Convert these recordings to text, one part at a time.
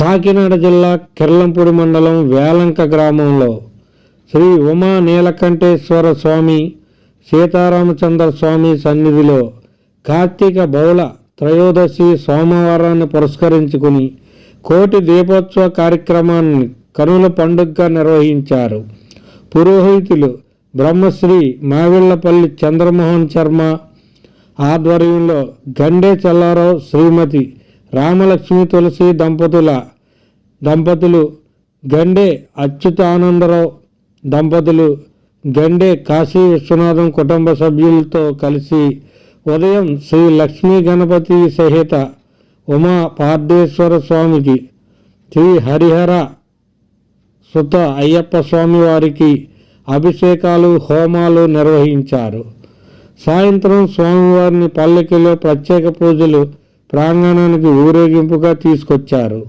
కాకినాడ జిల్లా కిర్లంపూడి మండలం వేలంక గ్రామంలో శ్రీ ఉమా నీలకంఠేశ్వర స్వామి సీతారామచంద్ర స్వామి సన్నిధిలో కార్తీక బౌళ త్రయోదశి సోమవారాన్ని పురస్కరించుకుని కోటి దీపోత్సవ కార్యక్రమాన్ని కనుల పండుగగా నిర్వహించారు. పురోహితులు బ్రహ్మశ్రీ మావిళ్ళపల్లి చంద్రమోహన్ శర్మ ఆధ్వర్యంలో గండే చల్లారావు శ్రీమతి రామలక్ష్మి తులసి దంపతుల దంపతులు గండే అచ్యుతానందరావు దంపతులు గండే కాశీ విశ్వనాథం కుటుంబ సభ్యులతో కలిసి ఉదయం శ్రీ లక్ష్మీ గణపతి సహిత ఉమా పార్థేశ్వర స్వామికి శ్రీ హరిహర సుత అయ్యప్ప స్వామి వారికి అభిషేకాలు హోమాలు నిర్వహించారు. సాయంత్రం స్వామివారిని పల్లకిలో ప్రత్యేక పూజలు ప్రాంగణానికి ఊరేగింపుగా తీసుకొచ్చారు.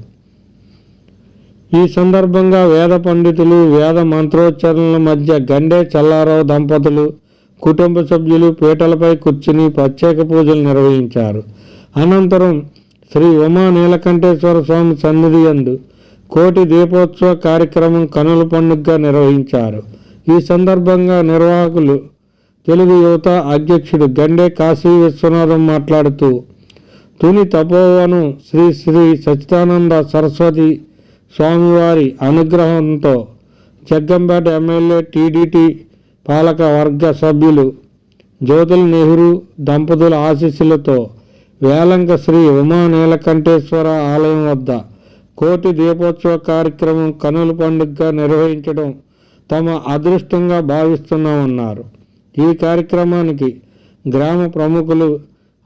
ఈ సందర్భంగా వేద పండితులు వేద మంత్రోచ్చరణల మధ్య గండే చల్లారావు దంపతులు కుటుంబ సభ్యులు పీటలపై కూర్చుని ప్రత్యేక పూజలు నిర్వహించారు. అనంతరం శ్రీ ఉమా నీలకంఠేశ్వర స్వామి సన్నిధి యందు కోటి దీపోత్సవ కార్యక్రమం కనుల పండుగగా నిర్వహించారు. ఈ సందర్భంగా నిర్వాహకులు తెలుగు యువత అధ్యక్షుడు గండే కాశీ విశ్వనాథం మాట్లాడుతూ తుని తపోవను శ్రీ శ్రీ సచ్చిదానంద సరస్వతి స్వామివారి అనుగ్రహంతో జగ్గంపేట ఎమ్మెల్యే టీడీటీ పాలక వర్గ సభ్యులు జ్యోతుల నెహ్రూ దంపతుల ఆశీస్సులతో వేలంక శ్రీ ఉమా నీలకంఠేశ్వర ఆలయం వద్ద కోటి దీపోత్సవ కార్యక్రమం కనుల పండుగగా నిర్వహించడం తమ అదృష్టంగా భావిస్తున్నామన్నారు. ఈ కార్యక్రమానికి గ్రామ ప్రముఖులు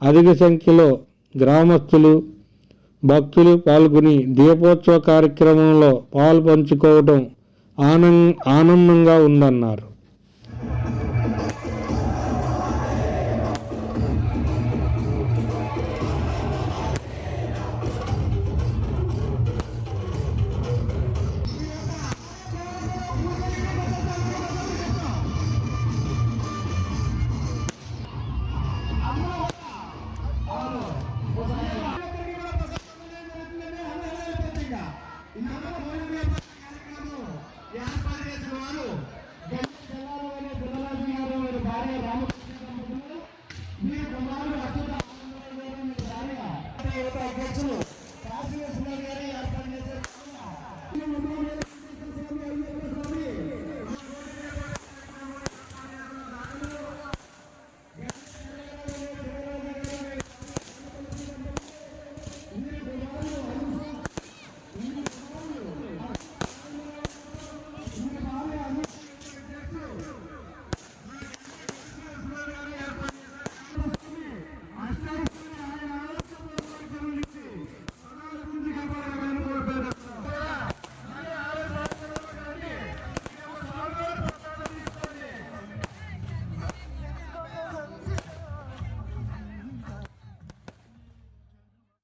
అధిక సంఖ్యలో గ్రామస్తులు భక్తులు పాల్గొని దీపోత్సవ కార్యక్రమంలో పాలు పంచుకోవడం ఆనందంగా ఉందన్నారు. యువత అధ్యక్షులు కాశీ గారు ఏర్పాటు చేశారు.